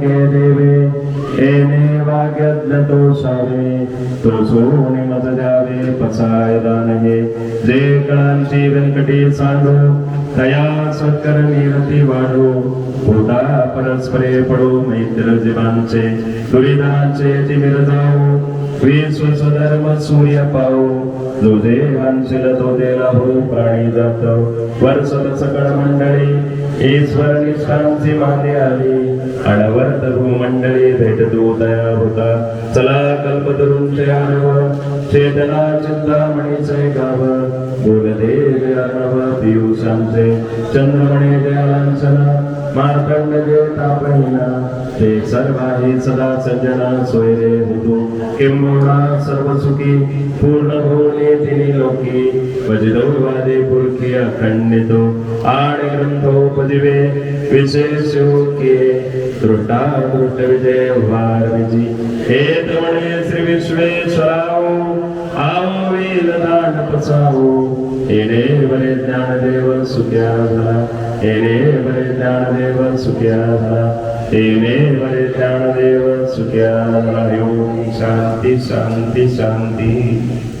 के दे एने वाग्यज्ञ तो सावे तो सोने मत द्यावे पसाय दान जे कळांची व्यंकटी सांडो तया सत्कर निरती वाढो। पोटा परस्परे पडो मैत्र जीवांचे। दुरिदांचे तिमिर जाओ विश्व स्वधर्म सूर्य पाओ जो देवांशील तो देला हो प्राणी जात। वर्षद सकळ मंडळी ईश्वर निष्ठांची माने आली। अडवर्त भूमंडळी भेट चला कल्पतरूंचे आडव चेतना चिंतामणीचे गाव गुरुदेव अर्णव पियुषांचे चंद्रमणी दयालांचना मार्कंड जे पहिला ते सर्वाही सदा सज्जना सोयरे हुतू किंबहुना सर्व सुखी पूर्ण भोवने तिनी लोकी वजदौवादे पुरखी अखंडितो आणि ग्रंथोपदिवे विशेष योग्ये दृष्टा दृष्ट विजय वार विजी हे तमणे श्री विश्वेश्वराव आओ वेल दान पसाओ येणे बरे ज्ञानदेव सुख्या झाला येणे बरे ज्ञानदेव सुख्या झाला येणे बरे ज्ञानदेव सुख्या झाला ओम शांती शांती शांती.